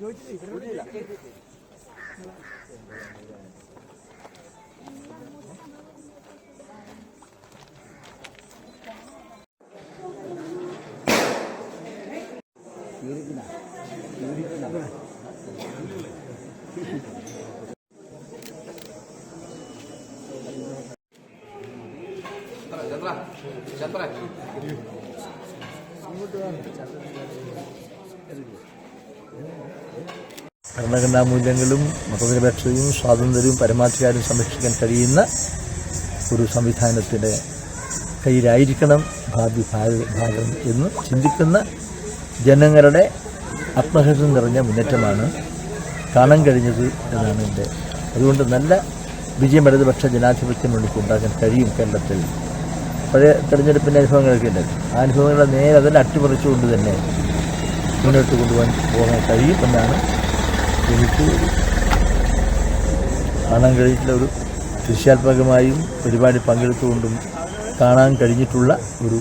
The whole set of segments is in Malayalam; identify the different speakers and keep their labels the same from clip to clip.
Speaker 1: 有劲有劲了。有劲了，有劲了。来，再来，再来，来。ഭരണഘടനാ മൂല്യങ്ങളും മതനിരപേക്ഷതയും സ്വാതന്ത്ര്യവും പരമാധികാരവും സംരക്ഷിക്കാൻ കഴിയുന്ന ഒരു സംവിധാനത്തിന്റെ കയ്യിലായിരിക്കണം ഭാവി ഭാഗം എന്ന് ചിന്തിക്കുന്ന ജനങ്ങളുടെ ആത്മഹസം നിറഞ്ഞ മുന്നേറ്റമാണ് കാണാൻ കഴിഞ്ഞത് എന്നാണ് എന്റെ അതുകൊണ്ട് നല്ല വിജയം ഇടതുപക്ഷ ജനാധിപത്യം നമുക്ക് ഉണ്ടാക്കാൻ കഴിയും കേരളത്തിൽ. പഴയ തെരഞ്ഞെടുപ്പിന്റെ അനുഭവങ്ങളൊക്കെ ഉണ്ട്. ആ അനുഭവങ്ങളെ നേരെ അതിൽ അട്ടിമറിച്ചുകൊണ്ട് തന്നെ മുന്നോട്ട് കൊണ്ടുപോകാൻ പോകാൻ കഴിയും എന്നാണ് എനിക്ക് കാണാൻ കഴിഞ്ഞിട്ടുള്ള ഒരു ദൃശ്യാത്മകമായും പരിപാടി പങ്കെടുത്തുകൊണ്ടും കാണാൻ കഴിഞ്ഞിട്ടുള്ള ഒരു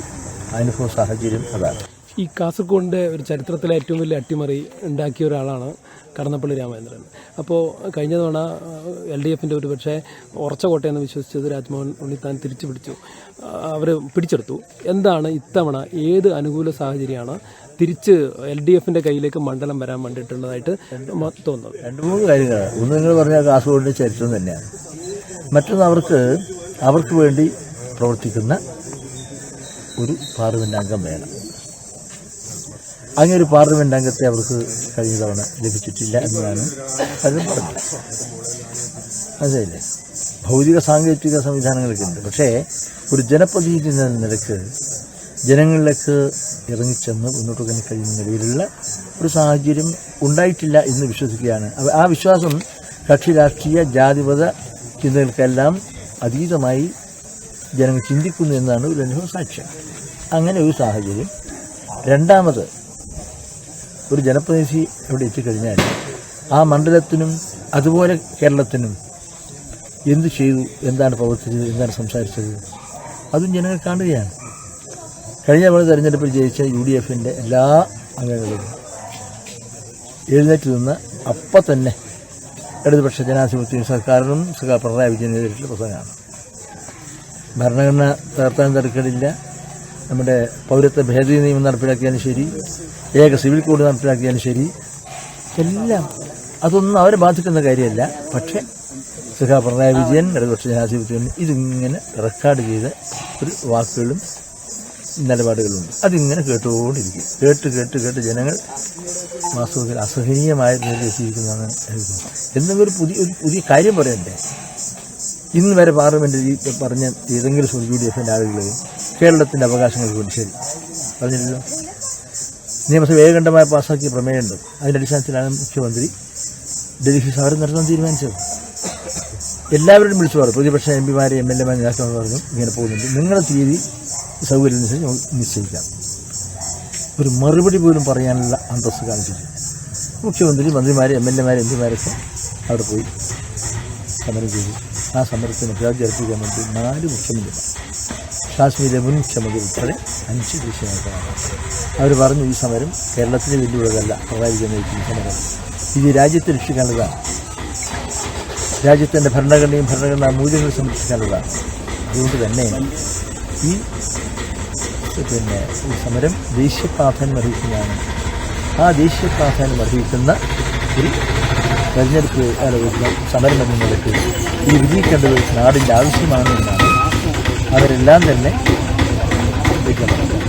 Speaker 1: അനുഭവ സാഹചര്യം അതാണ്.
Speaker 2: ഈ കാസർഗോഡിന്റെ ഒരു ചരിത്രത്തിലെ ഏറ്റവും വലിയ അട്ടിമറി ഉണ്ടാക്കിയ ഒരാളാണ് കടന്നപ്പള്ളി രാമചന്ദ്രൻ. അപ്പോൾ കഴിഞ്ഞ തവണ എൽ ഡി എഫിന്റെ ഒരു പക്ഷേ ഉറച്ച കോട്ടയെന്ന് വിശ്വസിച്ചത് രാജ്മോഹൻ ഉണ്ണിത്താൻ തിരിച്ചു പിടിച്ചു അവർ പിടിച്ചെടുത്തു. എന്താണ് ഇത്തവണ ഏത് അനുകൂല സാഹചര്യമാണ് തിരിച്ച് എൽ ഡി എഫിന്റെ കയ്യിലേക്ക് മണ്ഡലം വരാൻ വേണ്ടിയിട്ടുള്ളതായിട്ട് തോന്നുന്നത്?
Speaker 1: രണ്ട് മൂന്ന് കാര്യങ്ങളാണ് ഒന്ന് നിങ്ങൾ പറഞ്ഞാൽ കാസർഗോഡിന്റെ ചരിത്രം തന്നെയാണ്. മറ്റൊന്ന് അവർക്ക് അവർക്ക് വേണ്ടി പ്രവർത്തിക്കുന്ന ഒരു പാർലമെന്റ് അംഗം വേണം. അങ്ങനെ ഒരു പാർലമെന്റ് അംഗത്തെ അവർക്ക് കഴിഞ്ഞ തവണ ലഭിച്ചിട്ടില്ല എന്നതാണ് പലരും പറഞ്ഞത്. മനസ്സിലായില്ലേ ഭൗതിക സാങ്കേതിക സംവിധാനങ്ങളൊക്കെ ഉണ്ട്. പക്ഷേ ഒരു ജനപ്രതിനിധി എന്ന നിലയ്ക്ക് ജനങ്ങളിലേക്ക് ഇറങ്ങിച്ചെന്ന് മുന്നോട്ട് പോകാൻ കഴിയുന്ന നിലയിലുള്ള ഒരു സാഹചര്യം ഉണ്ടായിട്ടില്ല എന്ന് വിശ്വസിക്കുകയാണ്. ആ വിശ്വാസം കക്ഷി രാഷ്ട്രീയ ജാതിപത ചിന്തകൾക്കെല്ലാം അതീതമായി ജനങ്ങൾ ചിന്തിക്കുന്നു എന്നാണ് ഒരു അനുഭവ സാക്ഷ്യം. അങ്ങനെ ഒരു സാഹചര്യം. രണ്ടാമത് ഒരു ജനപ്രതിനിധി അവിടെ എത്തിക്കഴിഞ്ഞാൽ ആ മണ്ഡലത്തിനും അതുപോലെ കേരളത്തിനും എന്ത് ചെയ്തു എന്താണ് പ്രവർത്തിച്ചത് എന്താണ് സംസാരിച്ചത് അതും ജനങ്ങൾ കാണുകയാണ്. കഴിഞ്ഞ തവണ തെരഞ്ഞെടുപ്പിൽ ജയിച്ച യു ഡി എഫിന്റെ എല്ലാ അംഗങ്ങളും എഴുന്നേറ്റ് നിന്ന് അപ്പം തന്നെ ഇടതുപക്ഷ ജനാധിപത്യ സർക്കാരിനും സർക്കാർ പിണറായി വിജയനെതിരെയുള്ള പ്രസംഗമാണ്. ഭരണഘടന തകർത്താൻ തരക്കേടില്ല നമ്മുടെ പൗരത്വ ഭേദഗതി നിയമം നടപ്പിലാക്കിയാലും ശരി ഏക സിവിൽ കോഡ് നടപ്പിലാക്കിയാലും ശരി എല്ലാം അതൊന്നും അവരെ ബാധിക്കുന്ന കാര്യമല്ല. പക്ഷേ സുഖ പിണറായി വിജയൻ ഇടതുപക്ഷ ജനാധിപത്യം ഇതിങ്ങനെ റെക്കോർഡ് ചെയ്ത ഒരു വാക്കുകളും നിലപാടുകളുണ്ട്. അതിങ്ങനെ കേട്ടുകൊണ്ടിരിക്കും. കേട്ട് കേട്ട് കേട്ട് ജനങ്ങൾ വാസ്തവത്തിൽ അസഹനീയമായ എത്തിയിരിക്കുന്നതാണ് എന്തെങ്കിലും ഒരു പുതിയ ഒരു പുതിയ കാര്യം പറയണ്ടേ? ഇന്ന് വരെ പാർലമെന്റിൽ ഈ പറഞ്ഞ ഏതെങ്കിലും ഒരു ഡി എഫിന്റെ ആളുകൾ കേരളത്തിന്റെ അവകാശങ്ങൾക്ക് വേണ്ടി ശരി. പറഞ്ഞില്ലല്ലോ? നിയമസഭ ഏകണ്ഠമായി പാസ്സാക്കിയ പ്രമേയമുണ്ട്. അതിന്റെ അടിസ്ഥാനത്തിലാണ് മുഖ്യമന്ത്രി ഡൽഹി സമരം നടത്താൻ തീരുമാനിച്ചത്. എല്ലാവരും വിളിച്ചു പറഞ്ഞു. പ്രതിപക്ഷ എം പിമാരെ എം എൽ എമാരെ നേതാക്കൾ പറഞ്ഞു ഇങ്ങനെ പോകുന്നുണ്ട്. നിങ്ങളുടെ തീയതി സൗകര്യം അനുസരിച്ച് നിശ്ചയിക്കാം. ഒരു മറുപടി പോലും പറയാനുള്ള അന്തസ്സ് കാണിച്ചില്ല. മുഖ്യമന്ത്രി മന്ത്രിമാരെ എം എൽ എമാരെ എം പിമാരൊക്കെ അവിടെ പോയി സമരം ചെയ്തു. ആ സമരത്തിന് പ്രചരിപ്പിക്കാൻ വേണ്ടി നാല് മുഖ്യമന്ത്രിമാർ കാശ്മീരിലെ മുൻ മുഖ്യമന്ത്രി ഉൾപ്പെടെ അഞ്ച് ദേശീയ അവർ പറഞ്ഞു ഈ സമരം കേരളത്തിലെ വെല്ലുവിളികളല്ല പിണറായി നയിക്കുന്ന സമരം. ഇത് രാജ്യത്തെ രക്ഷിക്കാനുള്ളതാണ് രാജ്യത്തിന്റെ ഭരണഘടനയും ഭരണഘടനാ മൂല്യങ്ങൾ സംരക്ഷിക്കാനുള്ളതാണ് അതുകൊണ്ട് തന്നെ ഈ പിന്നെ ഈ സമരം ദേശീയ പ്രാധാന്യം അർഹിക്കുന്നതാണ്. ആ ദേശീയ പ്രാധാന്യം അർഹിക്കുന്ന ഒരു തെരഞ്ഞെടുപ്പ് സമരം എന്ന നിലയ്ക്ക് ഇത് വിജയിക്കേണ്ടത് നാടിന്റെ ആവശ്യമാണ് എന്നാണ് അവരെല്ലാം തന്നെ വയ്ക്കുന്നത്